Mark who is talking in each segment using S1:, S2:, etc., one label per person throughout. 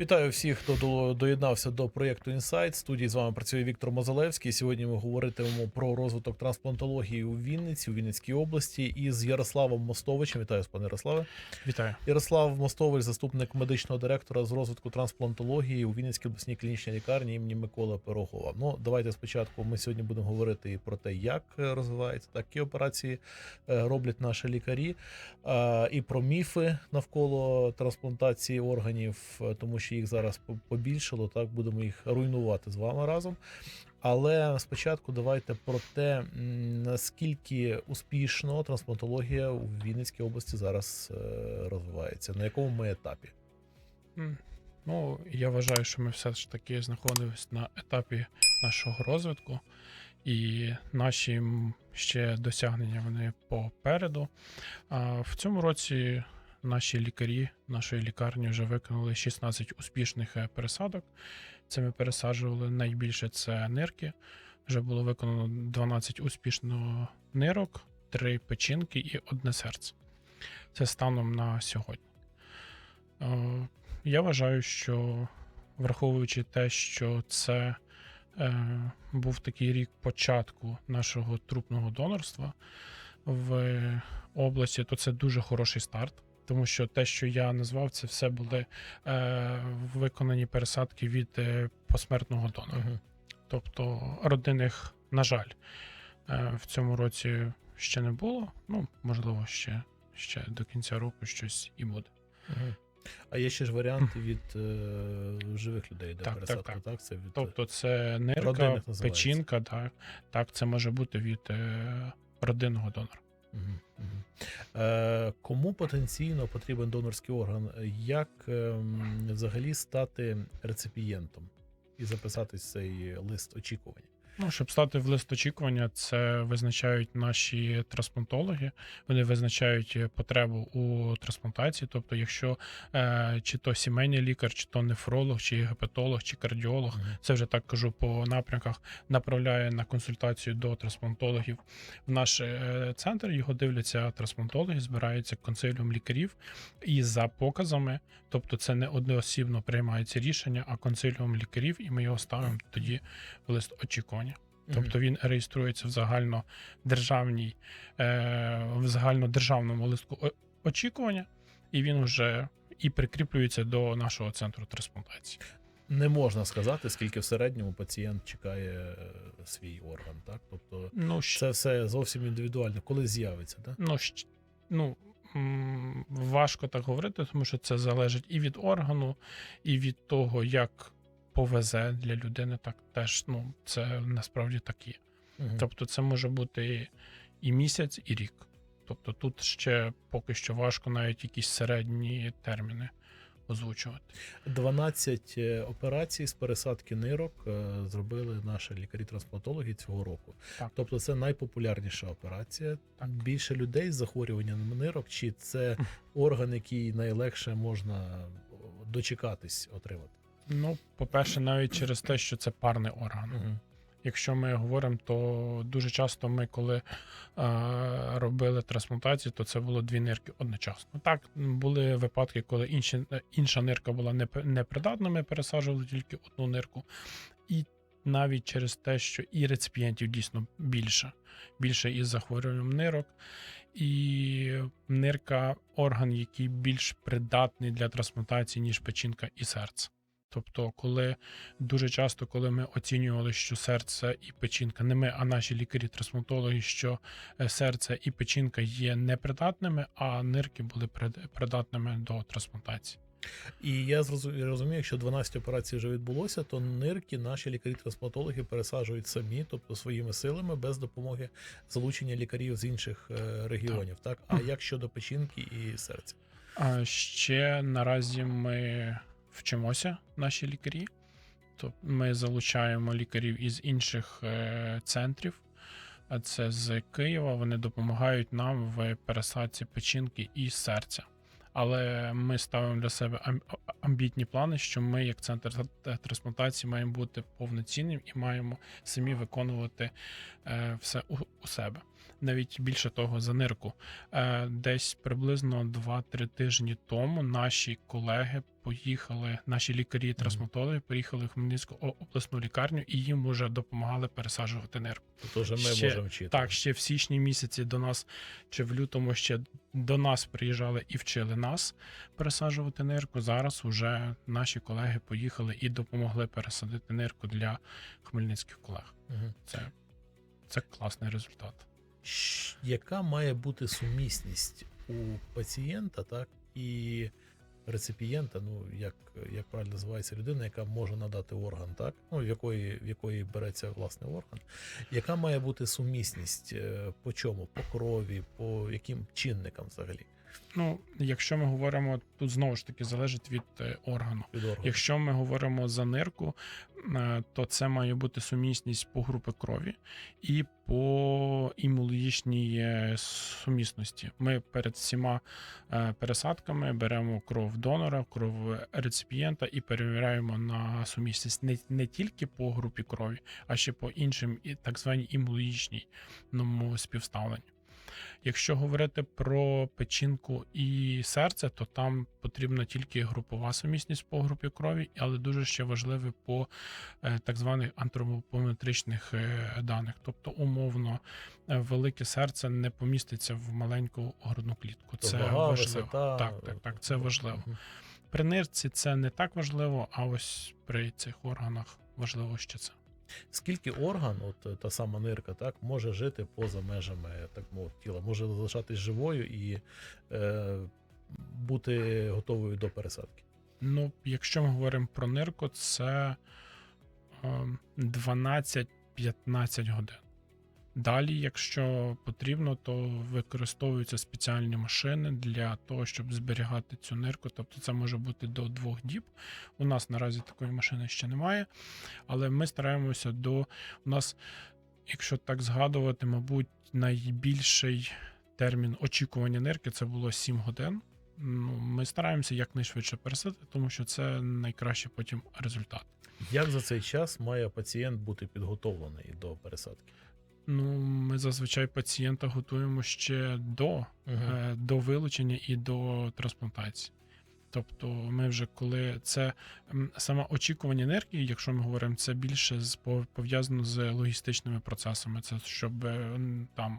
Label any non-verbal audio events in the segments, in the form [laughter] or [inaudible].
S1: Вітаю всіх, хто до- доєднався до проєкту Інсайт. Студії з вами працює Віктор Мозалевський. Сьогодні ми говоритимемо про розвиток трансплантології у Вінниці, у Вінницькій області, із Ярославом Мостовичем. Вітаю, пане Ярославе.
S2: Вітаю.
S1: Ярослав Мостович, заступник медичного директора з розвитку трансплантології у Вінницькій обласній клінічній лікарні імені Миколи Пирогова. Ну, давайте спочатку. Ми сьогодні будемо говорити і про те, як е, розвиваються такі операції е, роблять наші лікарі, е, і про міфи навколо трансплантації органів, тому що їх зараз побільшало. Так будемо їх руйнувати з вами разом. Але спочатку давайте про те, наскільки успішно трансплантологія у Вінницькій області зараз е, розвивається, на якому ми етапі.
S2: Ну, я вважаю, що ми все ж таки знаходимося на етапі нашого розвитку, і наші ще досягнення вони попереду. В цьому році наші лікарі нашої лікарні вже виконали 16 успішних е, пересадок. Це ми пересаджували найбільше це нирки. Вже було виконано 12 успішно нирок, 3 печінки і одне серце. Це станом на сьогодні. Е, Я вважаю, що враховуючи те, що це е, був такий рік початку нашого трупного донорства в області, то це дуже хороший старт. Тому що те, що я назвав, це все були е, виконані пересадки від е, посмертного донора.
S1: Угу.
S2: Тобто родинних, на жаль, е, в цьому році ще не було. Ну, можливо, ще, ще до кінця року щось і буде.
S1: Угу. А є ще ж варіанти від е, живих людей, де
S2: Так,
S1: пересадка,
S2: так,
S1: так, Це від
S2: Тобто це нирка, печінка, так, так, це може бути від е, родинного донора.
S1: Е, кому потенційно потрібен донорський орган? Як ем, взагалі стати реципієнтом і записатись цей лист очікування?
S2: Ну, щоб стати в лист очікування, це визначають наші трансплантологи. Вони визначають е, потребу у трансплантації. Тобто, якщо е, чи то сімейний лікар, чи то нефролог, чи гепатолог, чи кардіолог,
S1: Мгм.
S2: це вже так кажу по напрямках, направляє на консультацію до трансплантологів в наш е, центр. Його дивляться трансплантологи, збираються консиліум лікарів і за показами, тобто це не одноосібно приймається рішення, а консиліум лікарів, і ми його ставимо тоді в лист очікування. Тобто він реєструється в загальнодержавній, е, в загальнодержавному листку очікування, і він вже і прикріплюється до нашого центру трансплантації.
S1: не можна сказати, скільки в середньому пацієнт чекає е, свій орган, так? Тобто
S2: Ну,
S1: це все зовсім індивідуально. Коли з'явиться, так?
S2: ну, ну важко так говорити, тому що це залежить і від органу, і від того, як повезе для людини, так теж ну, це насправді так є.
S1: Мгм.
S2: Тобто, це може бути і місяць, і рік. Тобто тут ще поки що важко навіть якісь середні терміни озвучувати.
S1: 12 е, операцій з пересадки нирок е, зробили наші лікарі-трансплантологи цього року.
S2: Так.
S1: Тобто це найпопулярніша операція.
S2: Так.
S1: Більше людей з захворюванням нирок, чи це орган, який найлегше можна дочекатись отримати?
S2: Ну, по-перше, навіть через те, що це парний орган. Якщо ми говоримо, то дуже часто ми, коли е, робили трансплантацію, то це було дві нирки одночасно. Так, були випадки, коли інші, інша нирка була непри- непридатна, ми пересаджували тільки одну нирку. І навіть через те, що і реципієнтів дійсно більше, більше із захворюванням нирок, і нирка орган, який більш придатний для трансплантації, ніж печінка і серце. Тобто, коли дуже часто, коли ми оцінювали, що серце і печінка, не ми, а наші лікарі-трансплантологи, що е, серце і печінка є непридатними, а нирки були придатними до трансплантації.
S1: І я розумію, якщо 12 операцій вже відбулося, то нирки наші лікарі-трансплантологи пересаджують самі, тобто своїми силами, без допомоги залучення лікарів з інших е, регіонів. Так, а як щодо печінки і серця?
S2: А ще наразі ми вчимося, наші лікарі. Тобто ми залучаємо лікарів із інших е, центрів. А це з Києва. Вони допомагають нам в пересадці печінки і серця. Але ми ставимо для себе амбітні плани, що ми, як центр трансплантації, маємо бути повноцінним і маємо самі виконувати е, все у, у себе. Навіть більше того, за нирку. Е, десь приблизно 2-3 тижні тому наші колеги поїхали, наші лікарі трансплантологи поїхали в Хмельницьку обласну лікарню і їм уже допомагали пересаджувати нирку.
S1: Уже ми
S2: Ще-
S1: можемо вчити.
S2: Так, ще в січні місяці до нас, чи в лютому ще до нас приїжджали і вчили нас пересаджувати нирку. Зараз уже наші колеги поїхали і допомогли пересадити нирку для хмельницьких колег.
S1: Мгм.
S2: Це, це класний результат.
S1: Яка має бути сумісність у пацієнта, так, і реципієнта, ну як, як правильно називається людина, яка може надати орган, так? Ну, в якої, в якої береться власне орган. Яка має бути сумісність е, по чому? По крові, по яким чинникам взагалі
S2: Ну, якщо ми говоримо, тут знову ж таки залежить від е, органу.
S1: від органу?
S2: Якщо ми говоримо за нирку, е, то це має бути сумісність по групи крові і по імунологічній е, сумісності. Ми перед всіма пересадками беремо кров донора, кров реципієнта і перевіряємо на сумісність не, не тільки по групі крові, а ще по іншим так званій імунологічній ну, співставленню. Якщо говорити про печінку і серце, то там потрібна тільки групова сумісність по групі крові, але дуже ще важливе по е, так званих антропометричних е, даних. Тобто, умовно, е, велике серце не поміститься в маленьку грудну клітку. Це
S1: вага,
S2: важливо.
S1: висота,
S2: Так, так, так, це важливо. При нирці це не так важливо, а ось при цих органах важливо ще це.
S1: Скільки орган, от е, та сама нирка, так, може жити поза межами так мов, тіла, може залишатись живою і е, бути готовою до пересадки.
S2: Ну, якщо ми говоримо про нирку, це е, 12-15 годин. Далі, якщо потрібно, то використовуються спеціальні машини для того, щоб зберігати цю нирку. Тобто це може бути до двох діб. У нас наразі такої машини ще немає, але ми стараємося до у нас, якщо так згадувати, мабуть, найбільший термін очікування нирки це було 7 годин. Ну, ми стараємося якнайшвидше пересадити, тому що це найкращий потім результат.
S1: Як за цей час має пацієнт бути підготовлений до пересадки?
S2: Ну, ми зазвичай пацієнта готуємо ще до, е, до вилучення і до трансплантації. Тобто, ми вже коли це саме очікування енергії, якщо ми говоримо, це більше з пов'язано з логістичними процесами. Це щоб е, там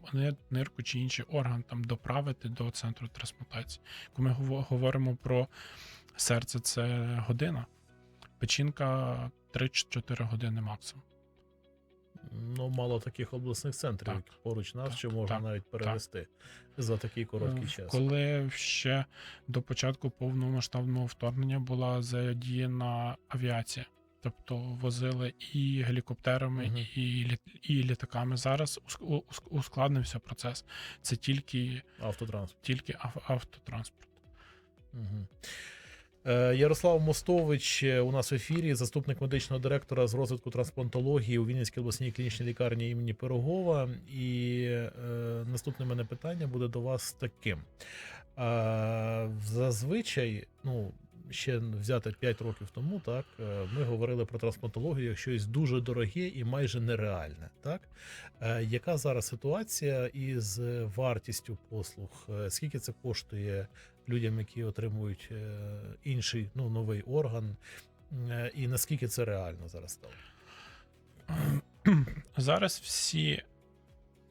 S2: нирку чи інший орган там доправити до центру трансплантації. Коли ми говоримо про серце, це година, печінка 3-4 години максимум.
S1: Ну, мало таких обласних центрів,
S2: Так.
S1: поруч нас,
S2: Так,
S1: що можна
S2: так,
S1: навіть перевести за такий короткий
S2: Е,
S1: час.
S2: Коли ще до початку повномасштабного вторгнення була задіяна авіація. Тобто возили і гелікоптерами,
S1: Мгм.
S2: і, і літаками. Зараз ускладнився процес. Це тільки,
S1: Автотранспорт.
S2: тільки ав- автотранспорт.
S1: Угу. Е, Ярослав Мостович е, у нас в ефірі, заступник медичного директора з розвитку трансплантології у Вінницькій обласній клінічній лікарні імені Пирогова. І е, наступне мене питання буде до вас таким. Е, зазвичай, ну. Ще взяти 5 років тому, так е, ми говорили про трансплантологію як щось дуже дороге і майже нереальне. Так Е, яка зараз ситуація із вартістю послуг? Скільки це коштує людям, які отримують е, інший ну, новий орган, Е, і наскільки це реально зараз стало? [clears throat]
S2: Зараз всі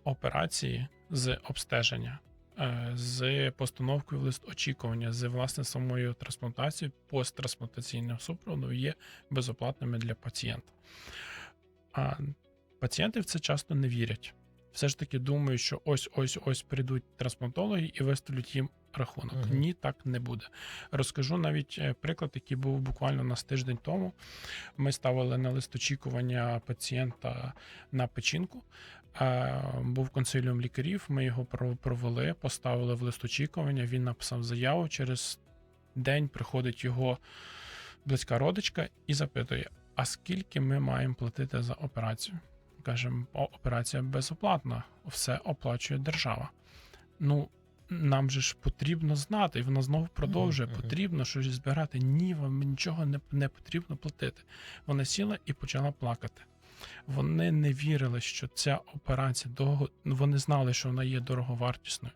S2: операції з обстеження, е, з постановкою в лист очікування, з власне самою трансплантацією, посттрансплантаційним супроводом є безоплатними для пацієнта. А пацієнти в це часто не вірять. Все ж таки думають, що ось ось ось прийдуть трансплантологи і виставлять їм рахунок.
S1: Мгм.
S2: Ні, так не буде. Розкажу навіть е, приклад, який був буквально у нас тиждень тому. Ми ставили на лист очікування пацієнта на печінку. Е, Був консиліум лікарів. Ми його провели, поставили в лист очікування. Він написав заяву. Через день приходить його близька родичка і запитує: а скільки ми маємо платити за операцію? Кажемо, операція безоплатна, все оплачує держава. Ну, нам же ж потрібно знати, і вона знову продовжує. Потрібно щось збирати. Ні, вам нічого не, не потрібно платити. Вона сіла і почала плакати. Вони не вірили, що ця операція довго. Вони знали, що вона є дороговартісною.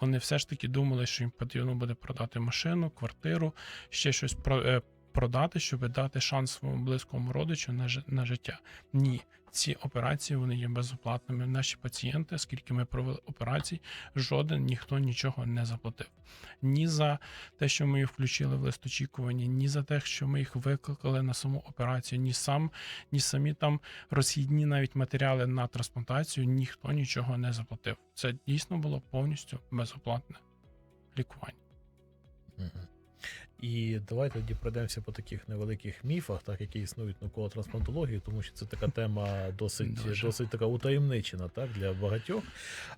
S2: Вони все ж таки думали, що їм потрібно буде продати машину, квартиру, ще щось про, е, продати, щоб дати шанс своєму близькому родичу на, жи- на життя. Ні, ці операції вони є безоплатними. Наші пацієнти, скільки ми провели операцій, жоден ніхто нічого не заплатив. Ні за те, що ми їх включили в лист очікування, ні за те, що ми їх викликали на саму операцію, ні сам, ні самі там розхідні навіть матеріали на трансплантацію, ніхто нічого не заплатив. Це дійсно було повністю безоплатне лікування.
S1: І давайте тоді пройдемося по таких невеликих міфах, так, які існують навколо трансплантології, тому що це така тема досить,
S2: Дуже.
S1: досить така утаємничена так, для багатьох.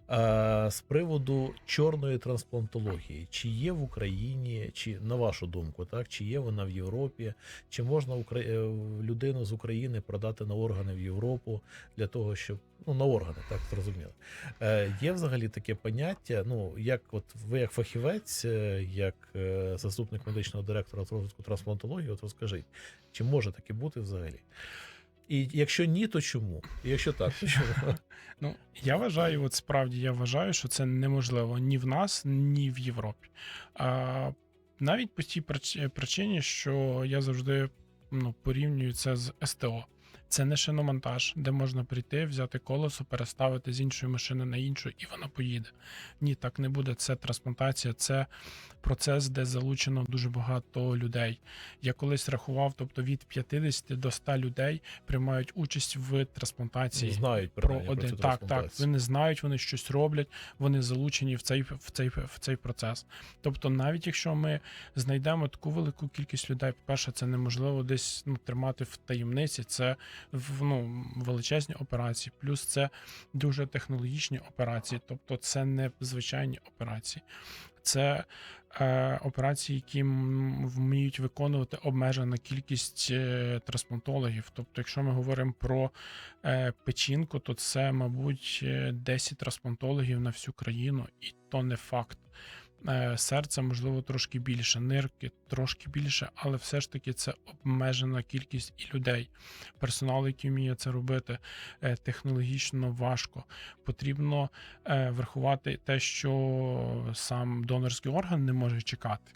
S1: А, з приводу чорної трансплантології, чи є в Україні, чи на вашу думку, так, чи є вона в Європі, чи можна Укра... е, людину з України продати на органи в Європу для того, щоб ну на органи, так зрозуміло. Е, є взагалі таке поняття. Ну, як от ви як фахівець, е, як е, заступник медичного директора з розвитку трансплантології, от розкажіть, чи може таке бути взагалі? І якщо ні, то чому? І якщо так, то чому?
S2: Ну, я вважаю, от справді я вважаю, що це неможливо ні в нас, ні в Європі. А, навіть по тій причині, що я завжди ну, порівнюю це з СТО. Це не шиномонтаж, де можна прийти, взяти колесо, переставити з іншої машини на іншу, і вона поїде. Ні, так не буде. Це трансплантація, це процес, де залучено дуже багато людей. Я колись рахував, тобто від 50 до 100 людей приймають участь в трансплантації
S1: Знають
S2: про один.
S1: цю
S2: Так, так. Вони знають, вони щось роблять, вони залучені в цей, в цей, в цей процес. Тобто, навіть якщо ми знайдемо таку велику кількість людей, по-перше, це неможливо десь ну, тримати в таємниці. Це в- ну, величезні операції, плюс це дуже технологічні операції, тобто це не звичайні операції. Це е, операції, які вміють виконувати обмежена кількість е, трансплантологів. Тобто, якщо ми говоримо про е, печінку, то це, мабуть, е, 10 трансплантологів на всю країну, і то не факт. Е, Серце, можливо, трошки більше, нирки трошки більше, але все ж таки це обмежена кількість і людей. Персонал, який вміє це робити, е, технологічно важко. Потрібно е, врахувати те, що сам донорський орган не може чекати.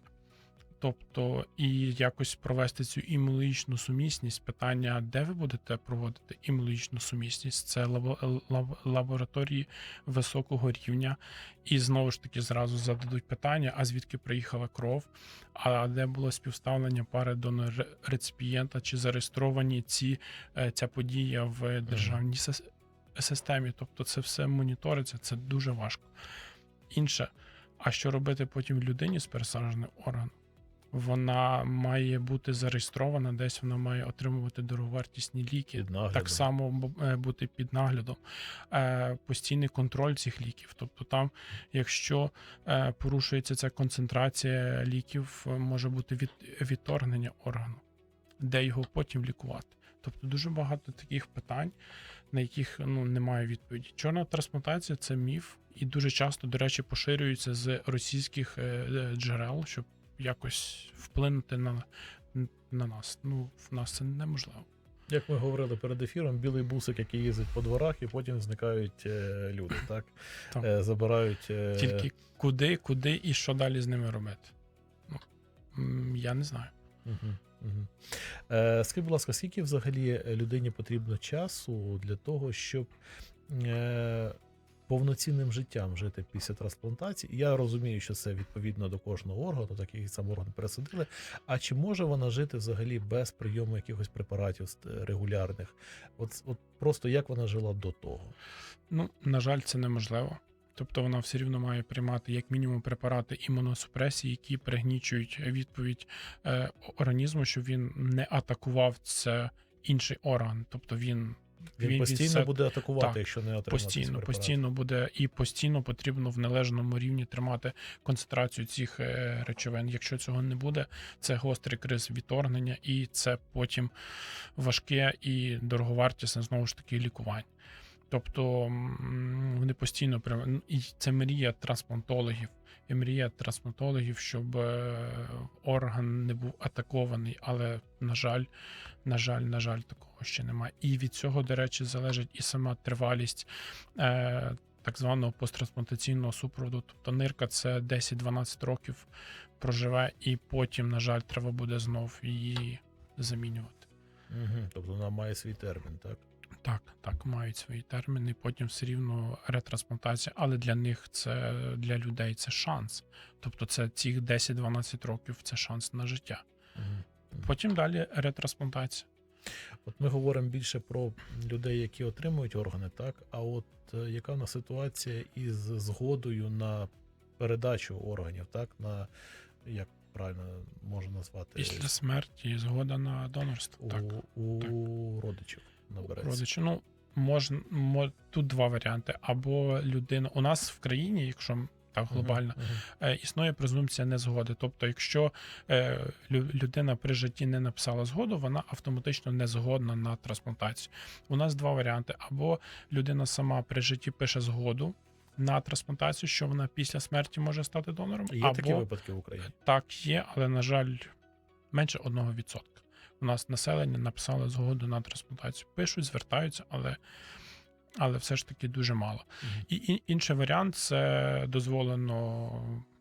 S2: Тобто, і якось провести цю імунологічну сумісність. Питання, де ви будете проводити імунологічну сумісність? Це лабо- лаб- лабораторії високого рівня. І знову ж таки зразу зададуть питання: а звідки приїхала кров? А де було співставлення пари донор реципієнта? Чи зареєстровані ці е, ця подія в державній сис- системі? Тобто, це все моніториться, це дуже важко. Інше, а що робити потім людині з пересадженим органом? Вона має бути зареєстрована, десь вона має отримувати дороговартісні ліки. Так само е, бути під наглядом, е, постійний контроль цих ліків. Тобто, там, якщо е, порушується ця концентрація ліків, може бути від, відторгнення органу, де його потім лікувати. Тобто дуже багато таких питань, на яких ну, немає відповіді. Чорна трансплантація це міф, і дуже часто, до речі, поширюється з російських джерел, щоб якось вплинути на, на нас. Ну, в нас це неможливо.
S1: Як ми говорили перед ефіром, білий бусик, який їздить по дворах, і потім зникають е, люди, [clears throat] так?
S2: Так.
S1: Е, забирають. Е,
S2: Тільки куди, куди і що далі з ними робити? Ну, я не знаю.
S1: Угу, угу. Е, скажіть, будь ласка, скільки взагалі людині потрібно часу для того, щоб е, повноцінним життям жити після трансплантації? Я розумію, що це відповідно до кожного органу, так як сам орган пересадили. А чи може вона жити взагалі без прийому якихось препаратів ст- регулярних? От, от просто як вона жила до того?
S2: Ну, на жаль, це неможливо. Тобто вона все рівно має приймати як мінімум препарати імуносупресії, які пригнічують відповідь е, організму, щоб він не атакував це інший орган. Тобто він
S1: Він,
S2: Він
S1: постійно
S2: відсек...
S1: буде атакувати,
S2: Так,
S1: якщо не отримати
S2: постійно, постійно буде і постійно потрібно в належному рівні тримати концентрацію цих е, речовин. Якщо цього не буде, це гострий криз відторгнення, і це потім важке і дороговартісне знову ж таки лікування. Тобто вони постійно і це мрія трансплантологів. І мрія трансплантологів, щоб е, орган не був атакований, але на жаль, на жаль, на жаль, такого ще немає. І від цього, до речі, залежить і сама тривалість е, так званого посттрансплантаційного супроводу. Тобто нирка це 10-12 років проживе, і потім, на жаль, треба буде знов її замінювати.
S1: Угу. Тобто вона має свій термін, так?
S2: Так, так, мають свої терміни, потім все рівно ретрансплантація, але для них це для людей це шанс. Тобто, це цих 10-12 років це шанс на життя.
S1: Угу.
S2: Потім далі ретрансплантація.
S1: От ми говоримо більше про людей, які отримують органи, так? А от е, яка в нас ситуація із згодою на передачу органів, так? На як правильно можна назвати
S2: Після смерті згода на донорство.
S1: у,
S2: Так,
S1: у родичів набереться.
S2: родичі. Ну, можна, мо, тут два варіанти. Або людина. У нас в країні, якщо так глобально,
S1: Мгм, мгм.
S2: е, існує презумпція незгоди. Тобто, якщо е, людина при житті не написала згоду, вона автоматично не згодна на трансплантацію. У нас два варіанти: або людина сама при житті пише згоду на трансплантацію, що вона після смерті може стати донором.
S1: Є
S2: або
S1: такі випадки в Україні.
S2: так є, але на жаль, менше 1%. У нас населення написало згоду на трансплантацію. Пишуть, звертаються, але, але все ж таки дуже мало.
S1: Мгм.
S2: І, інший варіант це дозволено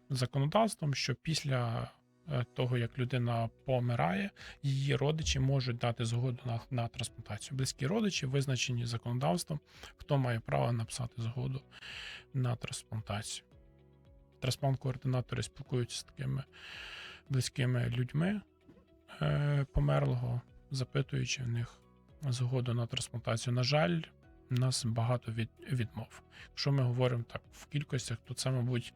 S2: законодавством, що після е, того, як людина помирає, її родичі можуть дати згоду на, на трансплантацію. Близькі родичі визначені законодавством, хто має право написати згоду на трансплантацію. Трансплант-координатори спілкуються з такими близькими людьми померлого, запитуючи в них згоду на трансплантацію. На жаль, у нас багато від, відмов. Якщо ми говоримо так в кількостях, то це, мабуть,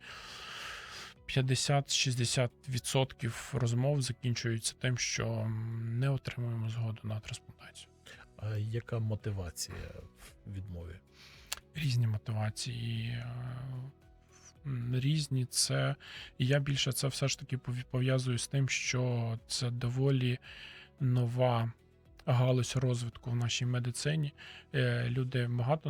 S2: 50-60% розмов закінчуються тим, що не отримуємо згоду на трансплантацію.
S1: А яка мотивація в відмові?
S2: Різні мотивації. Різні це. І я більше це все ж таки пов'язую з тим, що це доволі нова галузь розвитку в нашій медицині. Е, Люди багато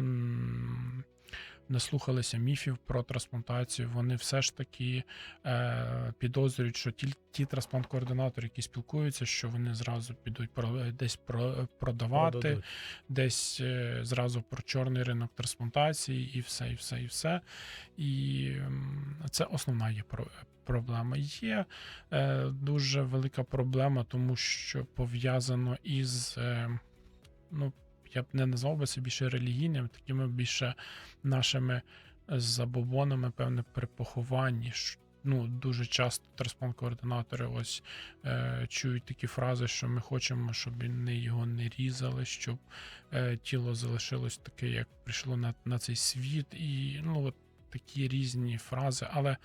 S2: наслухалися міфів про трансплантацію. Вони все ж таки е, підозрюють, що ті, ті трансплант-координатори, які спілкуються, що вони зразу підуть про, десь про, продавати
S1: Продадуть.
S2: десь е, зразу про чорний ринок трансплантації, і все, і все, і все. І це основна є про- проблема. Є е, дуже велика проблема, тому що пов'язано із. Е, ну, я б не назвав би це більше релігійними, такими більше нашими забобонами, певне, при похованні. Ну, дуже часто трансплант-координатори ось е, чують такі фрази, що ми хочемо, щоб вони його не різали, щоб е, тіло залишилось таке, як прийшло на, на цей світ, і ну, от такі різні фрази. Але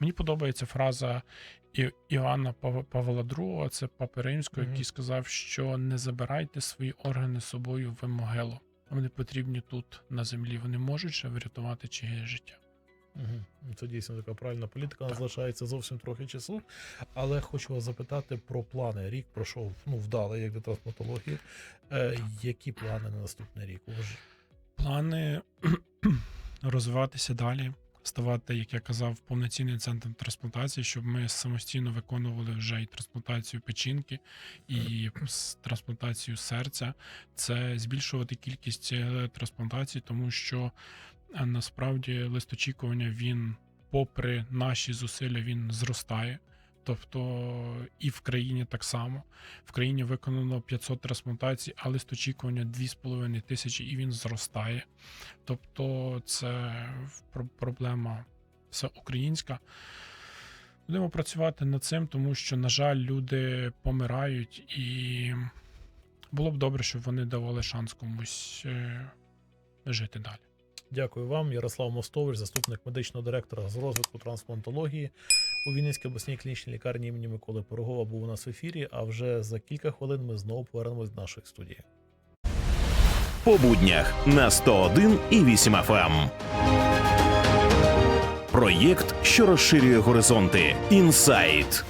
S2: мені подобається фраза І- Іоанна Павла II, це папи римського,
S1: Мгм.
S2: який сказав, що не забирайте свої органи з собою в могилу. Вони потрібні тут, на землі. Вони можуть ще врятувати чиєсь життя.
S1: Угу. Це дійсно така правильна політика.
S2: Так.
S1: залишається зовсім трохи часу. Але хочу вас запитати про плани. Рік пройшов ну, вдалий, як для трансплантології. Е, які плани на наступний рік?
S2: Плани [clears throat] розвиватися далі, ставати, як я казав, повноцінним центром трансплантації, щоб ми самостійно виконували вже і трансплантацію печінки, і трансплантацію серця. Це збільшувати кількість е, трансплантацій, тому що е, насправді лист очікування він, попри наші зусилля, він зростає. Тобто і в країні так само. В країні виконано 500 трансплантацій, а лист очікування 2,5 тисячі, і він зростає. Тобто, це проблема все українська. Будемо працювати над цим, тому що, на жаль, люди помирають, і було б добре, щоб вони давали шанс комусь е, жити далі.
S1: Дякую вам, Ярослав Мостович, заступник медичного директора з розвитку трансплантології у Вінницькій обласній клінічній лікарні імені Миколи Пирогова був у нас в ефірі. А вже за кілька хвилин ми знову повернемось до нашої студії.
S3: по буднях на 101 і 8 FM. Проєкт, що розширює горизонти. Інсайт.